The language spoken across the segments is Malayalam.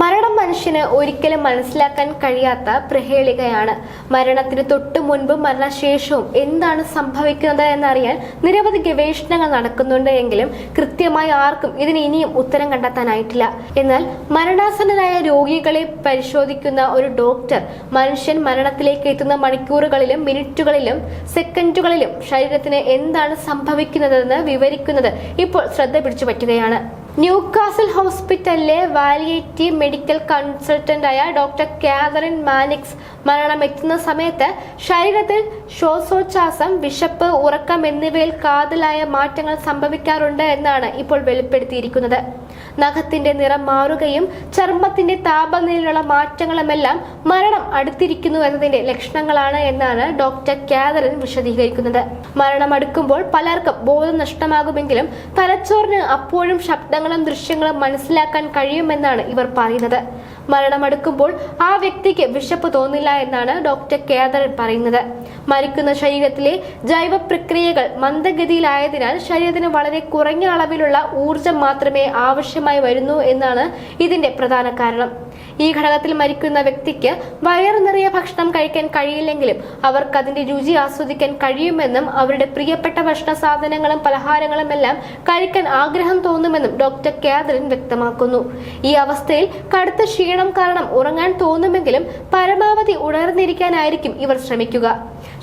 മരണം മനുഷ്യന് ഒരിക്കലും മനസ്സിലാക്കാൻ കഴിയാത്ത പ്രഹേളികയാണ്. മരണത്തിന് തൊട്ടു മുൻപും മരണശേഷവും എന്താണ് സംഭവിക്കുന്നത് എന്നറിയാൻ നിരവധി ഗവേഷണങ്ങൾ നടക്കുന്നുണ്ട് എങ്കിലും കൃത്യമായി ആർക്കും ഇതിന് ഇനിയും ഉത്തരം കണ്ടെത്താനായിട്ടില്ല. എന്നാൽ മരണാസന്നരായ രോഗികളെ പരിശോധിക്കുന്ന ഒരു ഡോക്ടർ മനുഷ്യൻ മരണത്തിലേക്ക് എത്തുന്ന മണിക്കൂറുകളിലും മിനിറ്റുകളിലും സെക്കൻഡുകളിലും ശരീരത്തിന് എന്താണ് സംഭവിക്കുന്നതെന്ന് വിവരിക്കുന്നത് ഇപ്പോൾ ശ്രദ്ധ പിടിച്ചു പറ്റുകയാണ് ന്യൂകാസൽ ഹോസ്പിറ്റലിലെ വാലിയേറ്റീവ് മെഡിക്കൽ കൺസൾട്ടന്റായ ഡോക്ടർ കാതറിൻ മാനിക്സ് മരണം എത്തുന്ന സമയത്ത് ശരീരത്തിൽ ശ്വാസോച്ഛ്വാസം വിശപ്പ് ഉറക്കം എന്നിവയിൽ കാതലായ മാറ്റങ്ങൾ സംഭവിക്കാറുണ്ട് എന്നാണ് ഇപ്പോൾ വെളിപ്പെടുത്തിയിരിക്കുന്നത്. നഖത്തിന്റെ നിറം മാറുകയും ചർമ്മത്തിന്റെ താപനിലയിലുള്ള മാറ്റങ്ങളുമെല്ലാം മരണം അടുത്തിരിക്കുന്നു എന്നതിന്റെ ലക്ഷണങ്ങളാണ് എന്നാണ് ഡോക്ടർ കാതറിൻ വിശദീകരിക്കുന്നത്. മരണം അടുക്കുമ്പോൾ പലർക്കും ബോധം നഷ്ടമാകുമെങ്കിലും തലച്ചോറിന് അപ്പോഴും ശബ്ദങ്ങളും ദൃശ്യങ്ങളും മനസ്സിലാക്കാൻ കഴിയുമെന്നാണ് ഇവർ പറയുന്നത്. മരണമടുക്കുമ്പോൾ ആ വ്യക്തിക്ക് വിശപ്പ് തോന്നില്ല എന്നാണ് ഡോക്ടർ കേദറൻ പറയുന്നത്. മരിക്കുന്ന ശരീരത്തിലെ ജൈവ പ്രക്രിയകൾ മന്ദഗതിയിലായതിനാൽ ശരീരത്തിന് വളരെ കുറഞ്ഞ അളവിലുള്ള ഊർജം മാത്രമേ ആവശ്യമായി വരുന്നു എന്നാണ് ഇതിന്റെ പ്രധാന കാരണം. ഈ ഘടകത്തിൽ മരിക്കുന്ന വ്യക്തിക്ക് വയറു നിറയെ ഭക്ഷണം കഴിക്കാൻ കഴിയില്ലെങ്കിലും അവർക്ക് അതിന്റെ രുചി ആസ്വദിക്കാൻ കഴിയുമെന്നും അവരുടെ പ്രിയപ്പെട്ട ഭക്ഷണ സാധനങ്ങളും പലഹാരങ്ങളും എല്ലാം കഴിക്കാൻ ആഗ്രഹം തോന്നുമെന്നും ഡോക്ടർ കാതറിൻ വ്യക്തമാക്കുന്നു. ഈ അവസ്ഥയിൽ കടുത്ത ക്ഷീണം കാരണം ഉറങ്ങാൻ തോന്നുമെങ്കിലും പരമാവധി ഉണർന്നിരിക്കാനായിരിക്കും ഇവർ ശ്രമിക്കുക.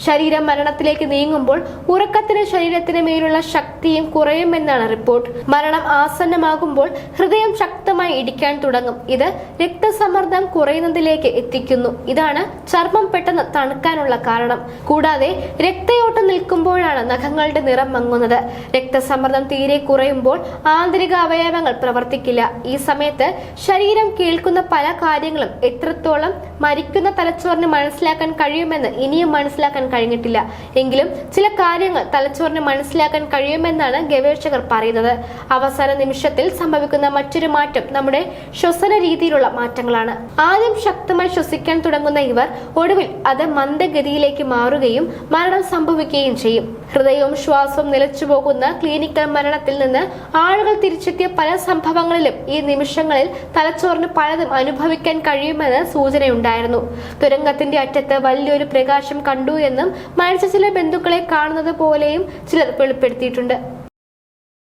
ശരീരം മരണത്തിലേക്ക് നീങ്ങുമ്പോൾ ഉറക്കത്തിന് ശരീരത്തിന് മേലുള്ള ശക്തിയും കുറയുമെന്നാണ് റിപ്പോർട്ട്. മരണം ആസന്നമാകുമ്പോൾ ഹൃദയം ശക്തമായി ഇടിക്കാൻ തുടങ്ങും. ഇത് രക്തസമ്മർദ്ദം കുറയുന്നതിലേക്ക് എത്തിക്കുന്നു. ഇതാണ് ചർമ്മം പെട്ടെന്ന് തണുക്കാനുള്ള കാരണം. കൂടാതെ രക്തയോട്ടം നിൽക്കുമ്പോഴാണ് നഖങ്ങളുടെ നിറം മങ്ങുന്നത്. രക്തസമ്മർദ്ദം തീരെ കുറയുമ്പോൾ ആന്തരിക അവയവങ്ങൾ പ്രവർത്തിക്കില്ല. ഈ സമയത്ത് ശരീരം കേൾക്കുന്ന പല കാര്യങ്ങളും എത്രത്തോളം മരിക്കുന്ന തലച്ചോറിന് മനസ്സിലാക്കാൻ കഴിയുമെന്ന് ഇനിയും മനസ്സിലാക്കാൻ കഴിഞ്ഞിട്ടില്ല. എങ്കിലും ചില കാര്യങ്ങൾ തലച്ചോറിന് മനസ്സിലാക്കാൻ കഴിയുമെന്നാണ് ഗവേഷകർ പറയുന്നത്. അവസാന നിമിഷത്തിൽ സംഭവിക്കുന്ന മറ്റൊരു മാറ്റം നമ്മുടെ ശ്വസന രീതിയിലുള്ള മാറ്റങ്ങളാണ് ആദ്യം ശക്തമായി ശ്വസിക്കാൻ തുടങ്ങുന്ന ഇവർ ഒടുവിൽ അത് മന്ദഗതിയിലേക്ക് മാറുകയും മരണം സംഭവിക്കുകയും ചെയ്യും. ഹൃദയവും ശ്വാസവും നിലച്ചു പോകുന്ന ക്ലിനിക്കൽ മരണത്തിൽ നിന്ന് ആളുകൾ തിരിച്ചെത്തിയ പല സംഭവങ്ങളിലും ഈ നിമിഷങ്ങളിൽ തലച്ചോറിന് പലതും അനുഭവിക്കാൻ കഴിയുമെന്ന് സൂചനയുണ്ടായിരുന്നു. തുരങ്കത്തിന്റെ അറ്റത്ത് വലിയൊരു പ്രകാശം കണ്ടു എന്നും മരിച്ച ചില ബന്ധുക്കളെ കാണുന്നത് പോലെയും ചിലർ വെളിപ്പെടുത്തിയിട്ടുണ്ട്.